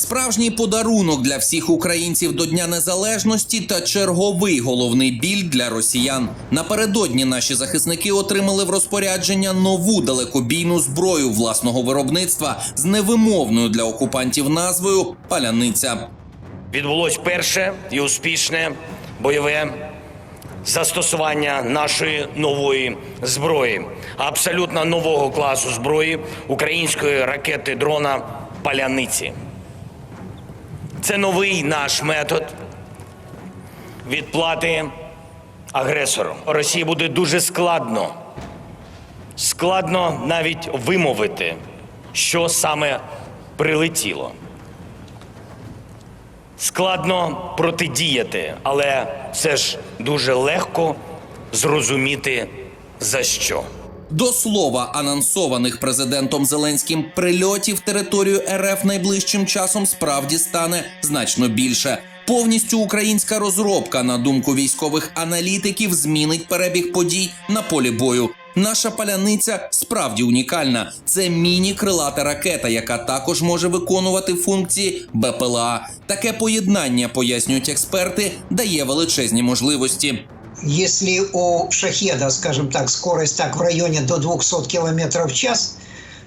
Справжній подарунок для всіх українців до Дня Незалежності та черговий головний біль для росіян. Напередодні наші захисники отримали в розпорядження нову далекобійну зброю власного виробництва з невимовною для окупантів назвою Паляниця. відбулось перше і успішне бойове застосування нашої нової зброї, абсолютно нового класу зброї української ракети дрона Паляниці. Це новий наш метод відплати агресору. Росії буде дуже складно, складно навіть вимовити, що саме прилетіло. Складно протидіяти, але все ж дуже легко зрозуміти за що. До слова, анонсованих президентом Зеленським прильотів територію РФ найближчим часом справді стане значно більше. Повністю українська розробка, на думку військових аналітиків, змінить перебіг подій на полі бою. Наша паляниця справді унікальна. Це міні-крилата ракета, яка також може виконувати функції БПЛА. Таке поєднання, пояснюють експерти, дає величезні можливості. Если у шахеда, скажем так, скорость так в районе до 200 км в час,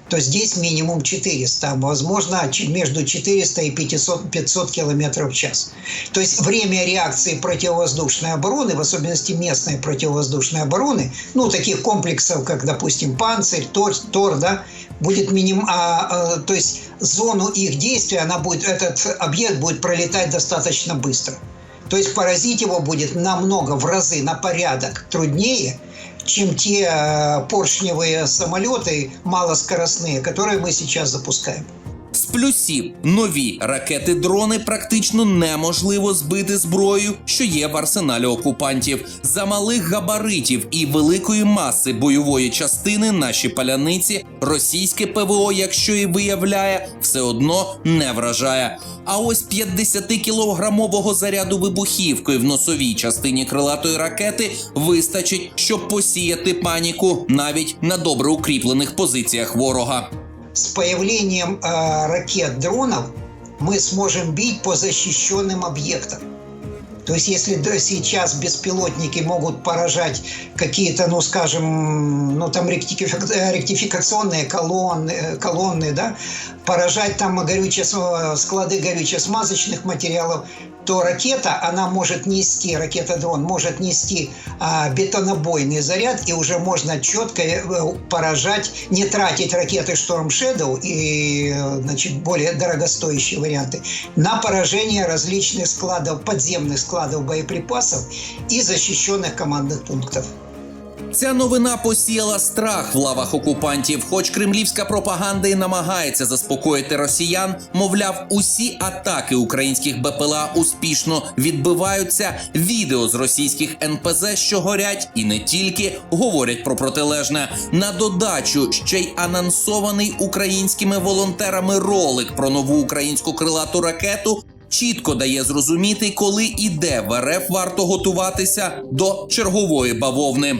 то здесь минимум 400, а возможно между 400 и 500, 500 км в час. То есть время реакции противовоздушной обороны, в особенности местной противовоздушной обороны, ну, таких комплексов, как, допустим, «Панцирь», «Тор», «Тор», да, будет минимум, а, а, то есть зону их действия, она будет, этот объект будет пролетать достаточно быстро. То есть поразить его будет намного в разы, на порядок труднее, чем те э, поршневые самолеты малоскоростные, которые мы сейчас запускаем. З плюсів нові ракети-дрони практично неможливо збити зброєю, що є в арсеналі окупантів. За малих габаритів і великої маси бойової частини наші паляниці російське ПВО, якщо і виявляє, все одно не вражає. А ось 50-кілограмового заряду вибухівкою в носовій частині крилатої ракети вистачить, щоб посіяти паніку навіть на добре укріплених позиціях ворога С появлением э, ракет-дронов мы сможем бить по защищенным объектам. То есть, если сейчас беспилотники могут поражать какие-то, ну, скажем, ну, там э, ректификационные колонны, э, колонны, да, поражать там горюче, склады горюче-смазочных материалов, то ракета, она может нести, ракета-дрон может нести а, бетонобойный заряд, и уже можно четко э, поражать, не тратить ракеты Storm Shadow и э, значит, более дорогостоящие варианты на поражение различных складов, подземных складов боеприпасов и защищенных командных пунктов. Ця новина посіяла страх в лавах окупантів. Хоч кремлівська пропаганда і намагається заспокоїти росіян, мовляв, усі атаки українських БПЛА успішно відбиваються. Відео з російських НПЗ, що горять, і не тільки говорять про протилежне. На додачу ще й анонсований українськими волонтерами ролик про нову українську крилату ракету. Чітко дає зрозуміти, коли і де в РФ варто готуватися до чергової бавовни.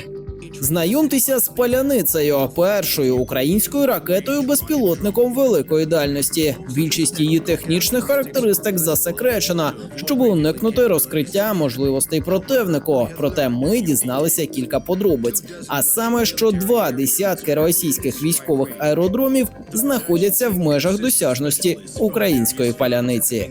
Знайомтеся з паляницею, першою українською ракетою безпілотником великої дальності. Більшість її технічних характеристик засекречена, щоб уникнути розкриття можливостей противнику. Проте ми дізналися кілька подробиць. А саме, що два десятки російських військових аеродромів знаходяться в межах досяжності української паляниці.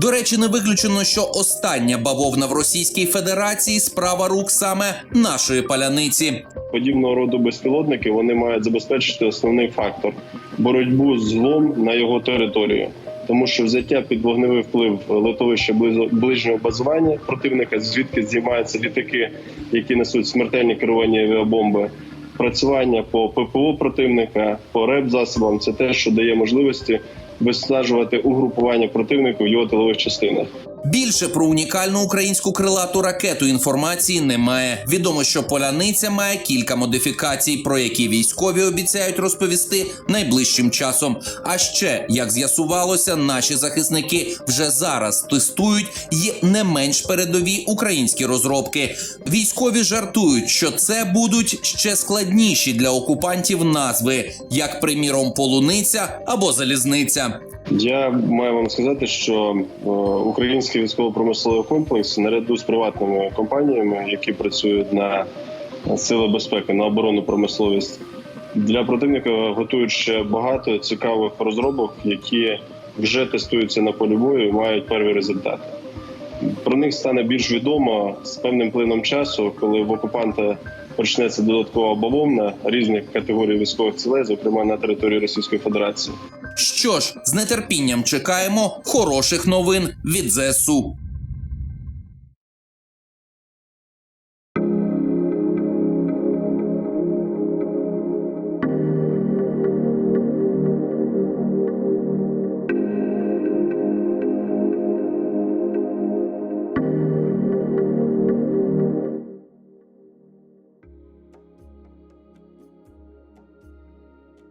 До речі, не виключено, що остання бавовна в Російській Федерації справа рук саме нашої паляниці. подібного роду безпілотники вони мають забезпечити основний фактор боротьбу з злом на його територію. Тому що взяття під вогневий вплив литовища ближнього базування противника, звідки знімаються літаки, які несуть смертельні керовані авіабомби, працювання по ППО противника, по РЕП засобам це те, що дає можливості виснажувати угрупування противника в його тилових частинах. Більше про унікальну українську крилату ракету інформації немає. Відомо, що поляниця має кілька модифікацій, про які військові обіцяють розповісти найближчим часом. А ще, як з'ясувалося, наші захисники вже зараз тестують і не менш передові українські розробки. Військові жартують, що це будуть ще складніші для окупантів назви, як приміром полуниця або залізниця. Я маю вам сказати, що е, український військово-промисловий комплекс наряду з приватними компаніями, які працюють на сили безпеки, на оборонну промисловість, для противника готують ще багато цікавих розробок, які вже тестуються на полі бою і мають перві результати. Про них стане більш відомо з певним плином часу, коли в окупанта почнеться додаткова бавовна різних категорій військових цілей, зокрема на території Російської Федерації. Що ж, з нетерпінням чекаємо хороших новин від ЗСУ.